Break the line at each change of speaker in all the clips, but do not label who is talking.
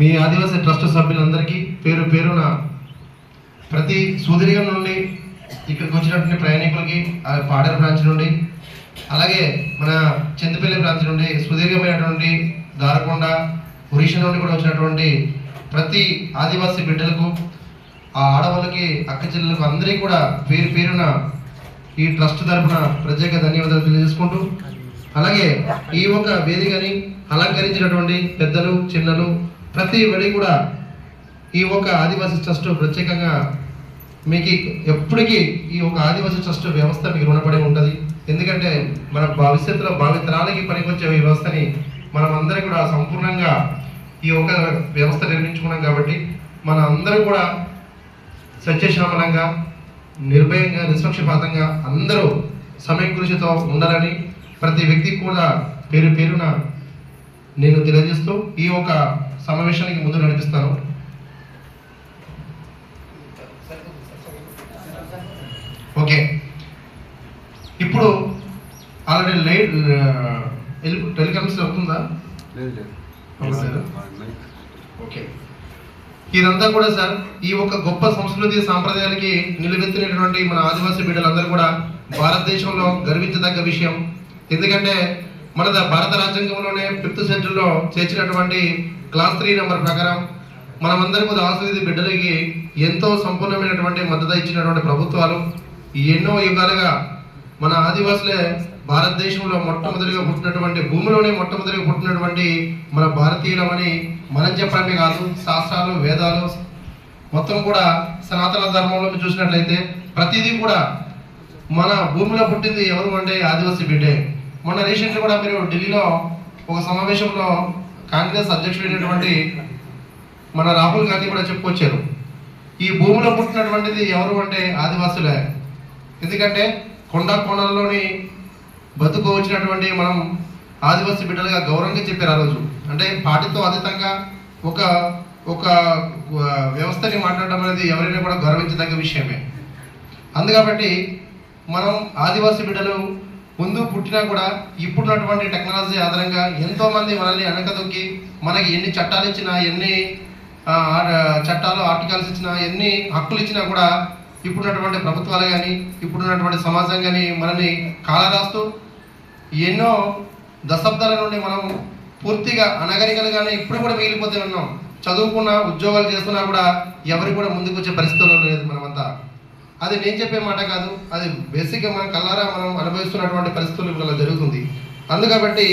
మీ ఆదివాసీ trust సభ్యులందరికీ పేరు పేరున ప్రతి సుదీర్ఘం నుండి ఇక్కడికి వచ్చినటువంటి ప్రయాణికులకి ఆ పాడేరు బ్రాంచ్ నుండి అలాగే మన చింతపల్లి బ్రాంచ్ నుండి సుదీర్ఘమైనటువంటి దారకొండ ఒరిషా నుండి కూడా వచ్చినటువంటి ప్రతి ఆదివాసీ బిడ్డలకు ఆ ఆడవాళ్ళకి అక్క చెల్లెలకు అందరికీ కూడా పేరు పేరున ఈ ట్రస్ట్ తరపున ప్రత్యేక ధన్యవాదాలు తెలియజేసుకుంటూ అలాగే ఈ ఒక వేదికని అలంకరించినటువంటి పెద్దలు చిన్నలు ప్రతి వెడి కూడా ఈ ఒక ఆదివాసీ ట్రస్ట్ ప్రత్యేకంగా మీకు ఎప్పటికీ ఈ ఒక ఆదివాసీ ట్రస్ట్ వ్యవస్థ మీకు రుణపడి ఉంటుంది. ఎందుకంటే మన భవిష్యత్తులో భావితరాలకి పనికొచ్చే వ్యవస్థని మనం అందరం కూడా సంపూర్ణంగా ఈ ఒక వ్యవస్థ నిర్మించుకున్నాం కాబట్టి మన అందరం కూడా సత్యశ్యామలంగా నిర్భయంగా నిష్పక్షపాతంగా అందరూ సమయకృషితో ఉండాలని ప్రతి వ్యక్తికి కూడా పేరు పేరున నేను తెలియజేస్తూ ఈ ఒక సమావేశానికి ముందు నడిపిస్తాను. ఓకే. ఇప్పుడు ఆల్రెడీ లైట్ టెలికామ్స్ వస్తుందా? ఓకే. ఇదంతా కూడా సార్ ఈ ఒక గొప్ప సంస్కృతి సాంప్రదాయాలకి నిలువెత్తినటువంటి మన ఆదివాసీ బిడ్డలందరూ కూడా భారతదేశంలో గర్వించదగ్గ విషయం. ఎందుకంటే మన భారత రాజ్యాంగంలోనే ఫిఫ్త్ షెడ్యూల్లో చేర్చినటువంటి క్లాస్ త్రీ నెంబర్ ప్రకారం మనమందరి ముందు ఆశ్రయిత బిడ్డలకి ఎంతో సంపూర్ణమైనటువంటి మద్దతు ఇచ్చినటువంటి ప్రభుత్వాలు ఎన్నో యుగాలుగా మన ఆదివాసులే భారతదేశంలో మొట్టమొదటిగా పుట్టినటువంటి భూమిలోనే మొట్టమొదటిగా పుట్టినటువంటి మన భారతీయులమని మనం చెప్పడమే కాదు శాస్త్రాలు వేదాలు మొత్తం కూడా సనాతన ధర్మంలో చూసినట్లయితే ప్రతిదీ కూడా మన భూమిలో పుట్టింది ఎవరు అంటే ఆదివాసీ బిడ్డే. మొన్న రీసెంట్గా కూడా మీరు ఢిల్లీలో ఒక సమావేశంలో కాంగ్రెస్ అధ్యక్షుడైనటువంటి మన రాహుల్ గాంధీ కూడా చెప్పుకొచ్చారు. ఈ భూమిలో పుట్టినటువంటిది ఎవరు అంటే ఆదివాసులే. ఎందుకంటే కొండ కోణంలోని బతుకు వచ్చినటువంటి మనం ఆదివాసీ బిడ్డలుగా గౌరవంగా చెప్పారు ఆ రోజు. అంటే పార్టీతో అతీతంగా ఒక ఒక వ్యవస్థని మాట్లాడడం అనేది ఎవరైనా కూడా గౌరవించదగ్గ విషయమే. అందుకబట్టి మనం ఆదివాసీ బిడ్డలు ముందు పుట్టినా కూడా ఇప్పుడున్నటువంటి టెక్నాలజీ ఆధారంగా ఎంతోమంది మనల్ని వెనకదొక్కి మనకి ఎన్ని చట్టాలు ఇచ్చినా ఎన్ని చట్టాలు ఆర్టికల్స్ ఇచ్చినా ఎన్ని హక్కులు ఇచ్చినా కూడా ఇప్పుడున్నటువంటి ప్రభుత్వాలు కానీ ఇప్పుడున్నటువంటి సమాజం కానీ మనల్ని కాలరాస్తూ ఎన్నో దశాబ్దాల నుండి మనం పూర్తిగా అనగరికలుగానే ఇప్పుడు కూడా మిగిలిపోతూ ఉన్నాం. చదువుకున్న ఉద్యోగాలు చేస్తున్నా కూడా ఎవరికి కూడా ముందుకు వచ్చే పరిస్థితుల్లో లేదు మనమంతా. అది నేను చెప్పే మాట కాదు. అది బేసిక్గా మనం కల్లారా మనం అనుభవిస్తున్నటువంటి పరిస్థితులు ఇవాళ జరుగుతుంది. అందుకబట్టి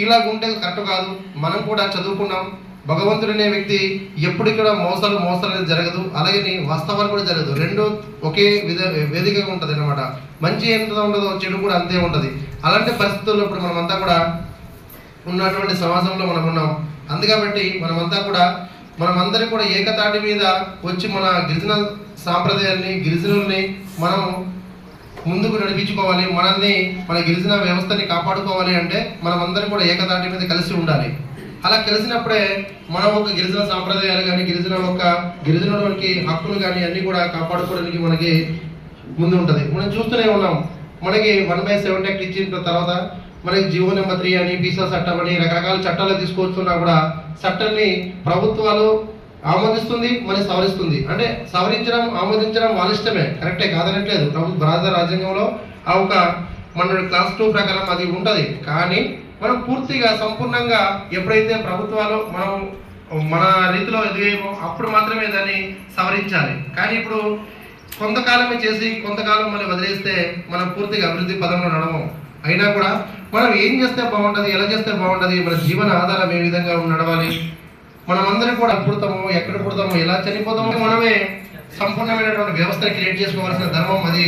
ఇలా ఉంటే కరెక్ట్ కాదు. మనం కూడా చదువుకున్నాం. భగవంతుడు అనే వ్యక్తి ఎప్పుడు కూడా మోసాలు మోసాలు అనేది జరగదు. అలాగే వాస్తవాలు కూడా జరగదు. రెండు ఒకే విధ వేదికగా ఉంటుంది అనమాట మంచి ఎంత ఉండదో చెడు కూడా అంతే ఉంటుంది. అలాంటి పరిస్థితుల్లో ఇప్పుడు మనమంతా కూడా ఉన్నటువంటి సమాజంలో మనం ఉన్నాం. అందుకబట్టి మనమంతా కూడా మనమందరం కూడా ఏకతాటి మీద వచ్చి మన గిరిజన సాంప్రదాయాన్ని గిరిజనుల్ని మనం ముందుకు నడిపించుకోవాలి మనల్ని మన గిరిజన వ్యవస్థని కాపాడుకోవాలి అంటే మనమందరం కూడా ఏకతాటి మీద కలిసి ఉండాలి. అలా కలిసినప్పుడే మనం ఒక గిరిజన సాంప్రదాయాలు కానీ గిరిజన ఒక గిరిజనులకి హక్కులు కానీ అన్నీ కూడా కాపాడుకోవడానికి మనకి ముందు ఉంటుంది. మనం చూస్తూనే ఉన్నాం. మనకి వన్ బై సెవెన్ యాక్ట్ ఇచ్చిన తర్వాత మనకి జీవో నెంబర్ త్రీ అని పీసా చట్టం అని రకరకాల చట్టాలు తీసుకొస్తున్నా కూడా చట్టాన్ని ప్రభుత్వాలు ఆమోదిస్తుంది మరి సవరిస్తుంది. అంటే సవరించడం ఆమోదించడం వాళ్ళ ఇష్టమే. కరెక్టే కాదనట్లేదు. ప్రభు భారత రాజ్యాంగంలో ఆ ఒక మన క్లాస్ టూ ప్రకారం అది ఉంటుంది. కానీ మనం పూర్తిగా సంపూర్ణంగా ఎప్పుడైతే ప్రభుత్వాలు మనం మన రీతిలో ఎదిగేమో అప్పుడు మాత్రమే దాన్ని సవరించాలి. కానీ ఇప్పుడు కొంతకాలమే చేసి కొంతకాలం మళ్ళీ వదిలేస్తే మనం పూర్తిగా అభివృద్ధి పదంలో నడవం అయినా కూడా మనం ఏం చేస్తే బాగుంటుంది ఎలా చేస్తే బాగుంటుంది మన జీవన ఆధారం ఏ విధంగా నడవాలి మనం కూడా పుడతామో ఎక్కడ పుడతామో ఎలా చనిపోతామో మనమే సంపూర్ణమైనటువంటి వ్యవస్థను క్రియేట్ చేసుకోవాల్సిన ధర్మం అది.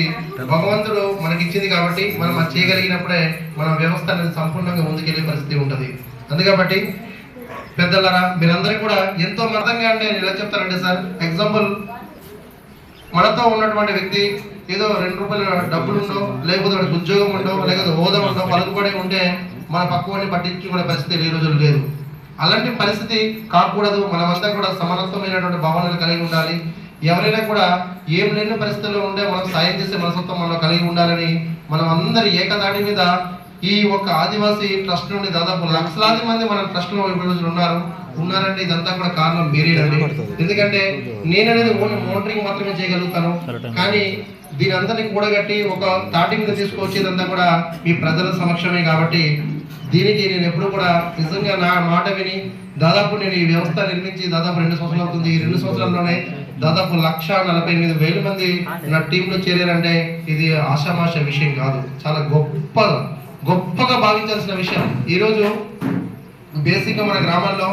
భగవంతుడు మనకి ఇచ్చింది కాబట్టి మనం అది చేయగలిగినప్పుడే మన వ్యవస్థ అనేది సంపూర్ణంగా ముందుకెళ్ళే పరిస్థితి ఉంటుంది. అందుకబట్టి పెద్దలరా మీరందరూ కూడా ఎంతో మర్థంగా అంటే నేను ఎలా చెప్తానంటే సార్ ఎగ్జాంపుల్ మనతో ఉన్నటువంటి వ్యక్తి ఏదో రెండు రూపాయలు డబ్బులు ఉండో లేకపోతే ఉద్యోగం ఉండో లేకపోతే హోదా ఉండో పలుకుబడి ఉంటే మన పక్కవాడిని పట్టించుకునే పరిస్థితి ఈ రోజులు లేదు. అలాంటి పరిస్థితి కాకూడదు. మనమంతా కూడా సమానత్వమైనటువంటి భావనలు కలిగి ఉండాలి. ఎవరైనా కూడా ఏం లేని పరిస్థితుల్లో ఉండే మనం సాయం చేసే మనస్తత్వం మనలో కలిగి ఉండాలని మనం అందరి ఏకదాడి మీద ఈ ఒక ఆదివాసీ ట్రస్ట్ నుండి దాదాపు లక్షలాది మంది మన ట్రస్ట్లో రోజులు ఉన్నారు. ఉన్నారంటే ఇదంతా కూడా కారణం మీరేనండి. ఎందుకంటే నేను అనేది ఓన్లీ మోనిటరింగ్ మాత్రమే చేయగలుగుతాను. కానీ దీని అందరినీ కూడగట్టి ఒక తాటి మీద తీసుకొచ్చేదంతా కూడా మీ ప్రజల సమక్షమే కాబట్టి దీనికి నేను ఎప్పుడు కూడా నిజంగా నా మాట విని దాదాపు నేను ఈ వ్యవస్థ నిర్మించి దాదాపు రెండు సంవత్సరాలు అవుతుంది. ఈ రెండు సంవత్సరాల్లోనే దాదాపు లక్ష నలభై ఎనిమిది వేల మంది నా టీంలో చేరారంటే ఇది ఆషామాష విషయం కాదు. చాలా గొప్ప గొప్పగా భావించాల్సిన విషయం. ఈరోజు బేసిక్గా మన గ్రామాల్లో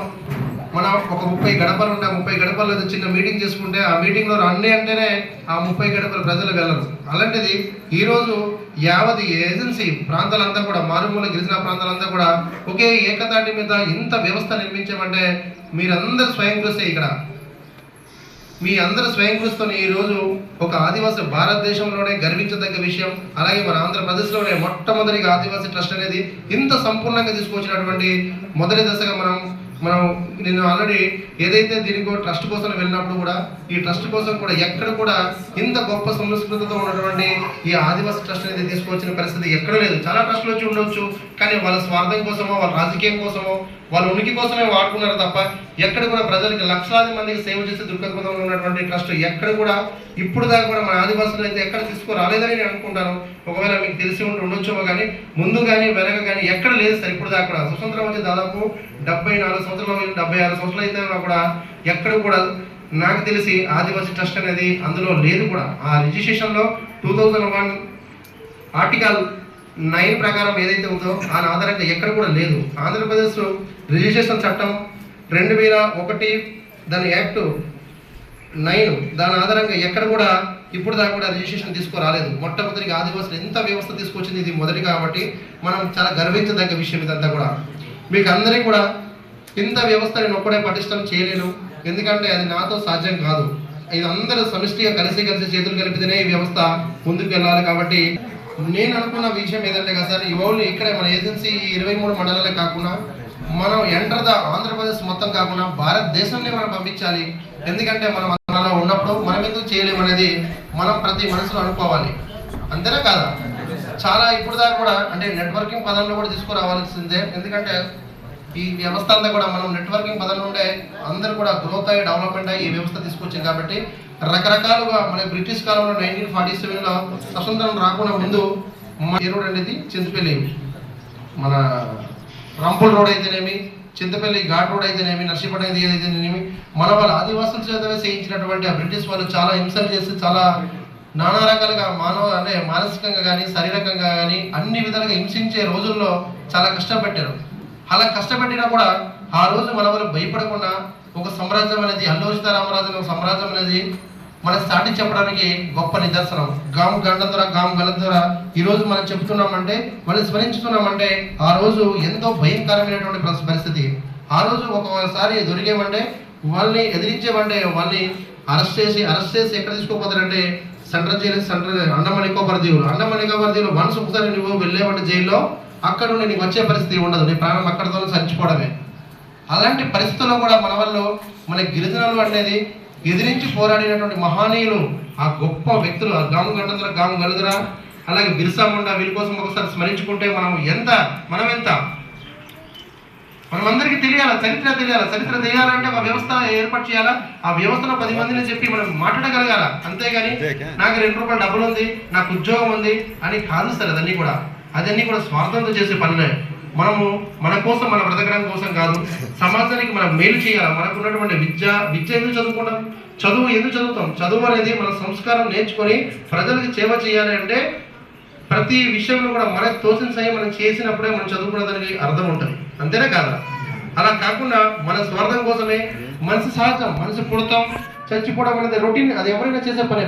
మన ఒక ముప్పై గడపలు ఉంటే ముప్పై గడపలు చిన్న మీటింగ్ చేసుకుంటే ఆ మీటింగ్లో రండి అంటేనే ఆ ముప్పై గడపల ప్రజలు వెళ్ళరు. అలాంటిది ఈరోజు యావత్ ఏజెన్సీ ప్రాంతాలంతా కూడా మారుమూల గిరిజన ప్రాంతాలంతా కూడా ఒకే ఏకతాటి మీద ఇంత వ్యవస్థ నిర్మించామంటే మీరందరూ స్వయం కృషి ఇక్కడ. మీ అందరు స్వయం కృషితో ఈ రోజు ఒక ఆదివాసి భారతదేశంలోనే గర్వించదగ్గ విషయం. అలాగే మన ఆంధ్రప్రదేశ్లోనే మొట్టమొదటిగా ఆదివాసీ ట్రస్ట్ అనేది ఇంత సంపూర్ణంగా తీసుకొచ్చినటువంటి మొదటి దశగా మనం మనం నేను ఆల్రెడీ ఏదైతే దీనికి ట్రస్ట్ కోసం వెళ్ళినప్పుడు కూడా ఈ ట్రస్ట్ కోసం కూడా ఎక్కడ కూడా ఇంత గొప్ప సంస్కృతితో ఉన్నటువంటి ఈ ఆదివాసీ ట్రస్ట్ అనేది తీసుకొచ్చిన పరిస్థితి ఎక్కడ లేదు. చాలా ట్రస్టులు వచ్చి ఉండొచ్చు కానీ వాళ్ళ స్వార్థం కోసమో వాళ్ళ రాజకీయం కోసమో వాళ్ళ ఉనికి కోసమే వాడుకున్నారు తప్ప ఎక్కడ కూడా ప్రజలకి లక్షలాది మందికి సేవ చేసే దృక్పథంలో ఉన్నటువంటి ట్రస్ట్ ఎక్కడ కూడా ఇప్పుడు దాకా కూడా మన ఆదివాసులు అయితే ఎక్కడ తీసుకురాలేదని నేను అనుకుంటాను. ఒకవేళ మీకు తెలిసి ఉండి ఉండొచ్చేమో కానీ ముందు కానీ వెనక కానీ ఎక్కడ లేదు సార్. ఇప్పుడు దాకా కూడా స్వతంత్రం వచ్చి దాదాపు డెబ్బై నాలుగు సంవత్సరాలు డెబ్బై ఆరు సంవత్సరాలు అయితే కూడా ఎక్కడ కూడా నాకు తెలిసి ఆదివాసీ ట్రస్ట్ అనేది అందులో లేదు కూడా. ఆ రిజిస్ట్రేషన్లో two thousand one article nine ప్రకారం ఏదైతే ఉందో ఆ ఆధారంగా ఎక్కడ కూడా లేదు. ఆంధ్రప్రదేశ్ రిజిస్ట్రేషన్ చట్టం రెండు వేల ఒకటి దాని యాక్ట్ నైన్ దాని ఆధారంగా ఎక్కడ కూడా ఇప్పుడు దాకా కూడా రిజిస్ట్రేషన్ తీసుకురాలేదు. మొట్టమొదటిగా ఆదివాసులు ఎంత వ్యవస్థ తీసుకొచ్చింది ఇది మొదటి కాబట్టి మనం చాలా గర్వించదగ్గ విషయం ఇదంతా కూడా. మీకు అందరికీ కూడా కింద వ్యవస్థ నేను ఒక్కడే పటిష్టం చేయలేను. ఎందుకంటే అది నాతో సాధ్యం కాదు. ఇది అందరూ సమిష్టిగా కలిసి కలిసి చేతులు కలిపితేనే ఈ వ్యవస్థ ముందుకు వెళ్ళాలి కాబట్టి నేను అనుకున్న విషయం ఏదంటే కదా సార్ ఈ ఓన్లీ ఇక్కడే మన ఏజెన్సీ ఇరవై మూడు మండలాలే కాకుండా మనం ఎంటర్ ద ఆంధ్రప్రదేశ్ మొత్తం కాకుండా భారతదేశంలో మనం పంపించాలి. ఎందుకంటే మనం మనలో ఉన్నప్పుడు మనం ఎందుకు చేయలేమనేది మనం ప్రతి మనసులో అనుకోవాలి. అంతేనా కాదా? చాలా ఇప్పుడు దాకా కూడా అంటే నెట్వర్కింగ్ పదంలో కూడా తీసుకురావాల్సిందే. ఎందుకంటే ఈ వ్యవస్థ అంతా కూడా మనం నెట్వర్కింగ్ పదంలో ఉండే అందరూ కూడా గ్రోత్ అయ్యి డెవలప్మెంట్ అయ్యి ఈ వ్యవస్థ తీసుకొచ్చింది కాబట్టి రకరకాలుగా మన బ్రిటిష్ కాలంలో నైన్టీన్ ఫార్టీ సెవెన్లో స్వతంత్రం రాకుండా ముందు మన ఏ రోడ్ అనేది చింతపల్లి మన రంపుల్ రోడ్ అయితేనేమి చింతపల్లి ఘాట్ రోడ్ అయితేనేమి నర్సీపట్నం అనేది ఏదైతేనేమి మన వాళ్ళ ఆదివాసుల చేత చేయించినటువంటి ఆ బ్రిటిష్ వాళ్ళు చాలా హింసలు చేసి చాలా నానా రకాలుగా మానవ అంటే మానసికంగా కానీ శారీరకంగా కానీ అన్ని విధాలుగా హింసించే రోజుల్లో చాలా కష్టపెట్టారు అలా కష్టపెట్టినా కూడా ఆ రోజు మనవరు భయపడకుండా ఒక సామ్రాజ్యం అనేది అల్లు సీతారామరాజు ఒక సామ్రాజ్యం అనేది మనం సాటి చెప్పడానికి గొప్ప నిదర్శనం. గాం గండంధర గాం గలంధర ఈ రోజు మనం చెప్తున్నామంటే మనం స్మరించుతున్నామంటే ఆ రోజు ఎంతో భయంకరమైనటువంటి పరిస్థితి. ఆ రోజు ఒకసారి దొరికేమంటే వాళ్ళని ఎదిరించేమంటే వాళ్ళని అరెస్ట్ చేసి అరెస్ట్ చేసి ఎక్కడ తీసుకోపోతారంటే central jail central Andaman Nicobar దీవులు అండమాన్ నికోబార్ దీవులు వన్స్ ఒకసారి నువ్వు వెళ్ళేవంటే జైల్లో అక్కడ నుండి నీకు వచ్చే పరిస్థితి ఉండదు. నీ ప్రాణం అక్కడతో చచ్చిపోవడమే. అలాంటి పరిస్థితుల్లో కూడా మన వాళ్ళు మన గిరిజనులు అనేది ఎదిరించి పోరాడినటువంటి మహనీయులు ఆ గొప్ప వ్యక్తులు ఆ గాము గండంధర గాము గలుదుర అలాగే బిర్సా ముండా వీళ్ళ కోసం ఒకసారి స్మరించుకుంటే మనం ఎంత మనం ఎంత? మనమందరికీ తెలియాలా? చరిత్ర తెలియాలా? చరిత్ర తెలియాలంటే ఒక వ్యవస్థ ఏర్పాటు చేయాలా? ఆ వ్యవస్థలో పది మందిని చెప్పి మనం మాట్లాడగలగాల? అంతేగాని నాకు రెండు రూపాయలు డబ్బులు ఉంది నాకు ఉద్యోగం ఉంది అని కాదు సార్ అదన్నీ కూడా. అదన్నీ కూడా స్వార్థంతో చేసే పనులే. మనము మన కోసం మన బ్రతకడం కోసం కాదు సమాజానికి మనం మేలు చేయాలి? మనకు ఉన్నటువంటి విద్య విద్య ఎందుకు చదువుకుంటాం? చదువు ఎందుకు చదువుతాం? చదువు అనేది మన సంస్కారం నేర్చుకొని ప్రజలకు సేవ చేయాలి అంటే ప్రతి విషయంలో కూడా మనకు తోసిన సహాయం మనం చేసినప్పుడే మనం చదువుకున్నదానికి అర్థం ఉంటుంది. అంతేనా కాదా? అలా కాకుండా మన స్వార్థం కోసమే మనసు సహజం మనసు పుడతాం చచ్చిపోవడం అనేది రొటీన్ అది ఎవరైనా చేసే పని.